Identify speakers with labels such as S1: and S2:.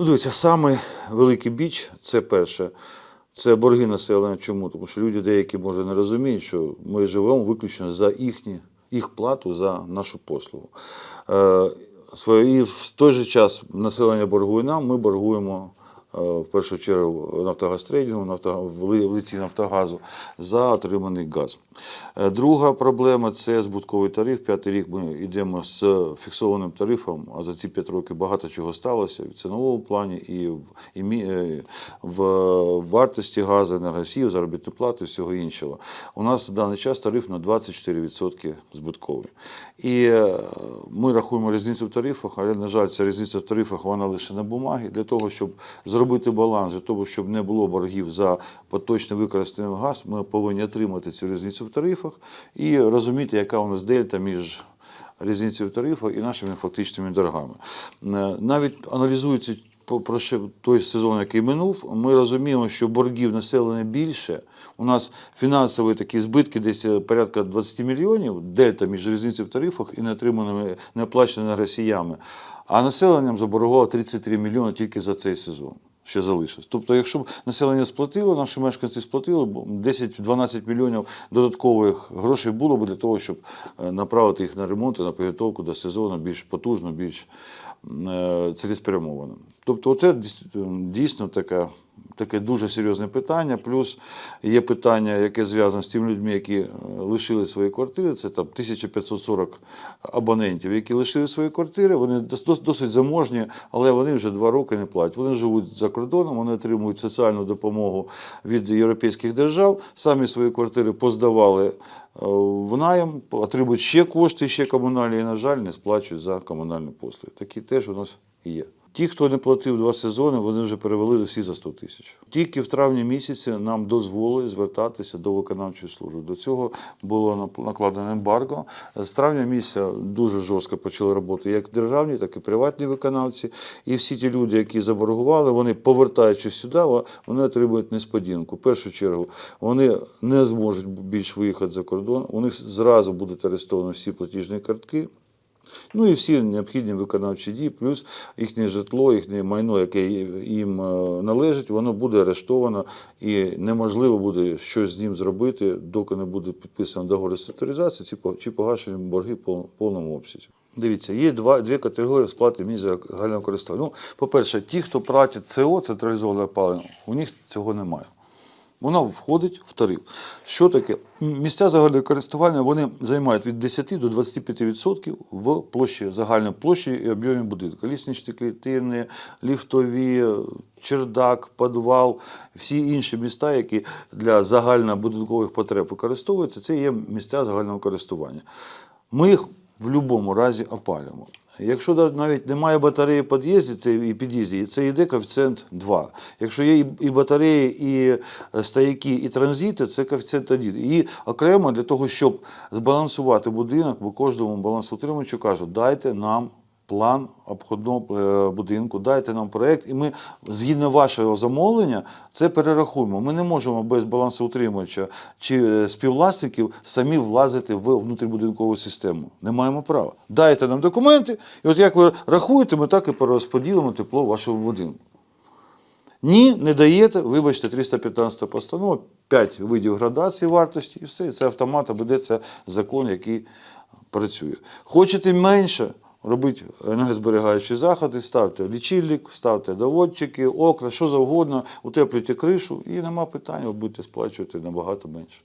S1: Ну, дивіться, саме великий біч це перше. Це борги населення. Чому? Тому що люди деякі може не розуміють, що ми живемо виключно за їхні, їх плату за нашу послугу. Е, і в той же час населення боргує нам, ми боргуємо. Е, В першу чергу Нафтогазтрейдингу, Нафтога- в ли- в лиці Нафтогазу за отриманий газ. Е, Друга проблема це збутковий тариф. П'ятий рік ми йдемо з фіксованим тарифом, а за ці п'ять років багато чого сталося в ціновому плані і в, і е, в вартості газу, енергосів, заробітної плати, всього іншого. У нас в даний час тариф на 24% збутковий. І ми рахуємо різницю в тарифах, але, на жаль, ця різниця в тарифах вона лише на бумагі. Для того, щоб зробити баланс, для того, щоб не було боргів за поточний використаний газ, ми повинні отримати цю різницю в тарифах і розуміти, яка у нас дельта між різницею в тарифах і нашими фактичними боргами. Е, Навіть аналізуючи про ще той сезон, який минув, ми розуміємо, що боргів населення більше. У нас фінансові такі збитки десь е, порядка 20 мільйонів, дельта між різницею в тарифах і неотриманими неоплаченими росіями. А населенням заборгувало 33 мільйони тільки за цей сезон. Ще залишилось. Тобто, якщо б населення сплатило, наші мешканці сплатили, бо 10-12 мільйонів додаткових грошей було б для того, щоб е, направити їх на ремонт і на підготовку до сезону більш потужно, більш е, цілеспрямовано. Тобто, це дійсно таке, таке дуже серйозне питання. Плюс є питання, яке зв'язане з тими людьми, які е, лишили свої квартири. Це там 1540 абонентів, які лишили свої квартири. Вони досить заможні, але вони вже два роки не платять. Вони живуть за кордоном, вони отримують соціальну допомогу від європейських держав. Самі свої квартири поздавали е, в найм, отримують ще кошти, ще комунальні, і, на жаль, не сплачують за комунальні послуги. Такі теж у нас є. Ті, хто не платив два сезони, вони вже перевели всі за 100 тисяч. Тільки в травні місяці нам дозволили звертатися до виконавчої служби. До цього було накладено ембарго. З травня місяця дуже жорстко почали роботи як державні, так і приватні виконавці. І всі ті люди, які заборгували, вони повертаючись сюди, вони отримують несподіванку. В першу чергу вони не зможуть більш виїхати за кордон. У них зразу будуть арестовані всі платіжні картки. Ну і всі необхідні виконавчі дії, плюс їхнє житло, їхнє майно, яке їм е, належить, воно буде арештовано і неможливо буде щось з ним зробити, доки не буде підписано договор реструктуризації чи по- чи погашені борги в повному обсязі. Дивіться, є два, дві категорії сплати загального користування. Ну, по-перше, ті, хто платять ЦО, централізоване опалення, у них цього немає. Вона входить в тариф. Що таке? Місця загального користування вони займають від 10 до 25% в площі загальної площі і об'ємі будинку. Лісничні клітини, ліфтові, чердак, підвал, всі інші міста, які для загальнобудинкових потреб використовуються, це є місця загального користування. Ми їх в будь-якому разі опалюємо. Якщо навіть немає батареї в під'їзді, це і під'їзді, це йде коефіцієнт 2. Якщо є і- батареї, і е, стояки, і транзити, це коефіцієнт 1. І окремо для того, щоб збалансувати будинок, бо кожному балансоутримувачу кажуть, дайте нам план обходного е, будинку, дайте нам проєкт, і ми згідно вашого замовлення це перерахуємо. Ми не можемо без балансоутримувача чи е, співвласників самі влазити в внутрібудинкову систему. Не маємо права. Дайте нам документи, і от як ви рахуєте, ми так і перерозподілимо тепло в вашому будинку. Ні, не даєте, вибачте, 315 постанова, 5 видів градації вартості, і все. І це автоматом буде це закон, який працює. Хочете менше, робіть енергозберігаючі заходи, ставте лічильник, ставте доводчики, окна, що завгодно, утеплюйте кришу, і нема питань, ви будете сплачувати набагато менше.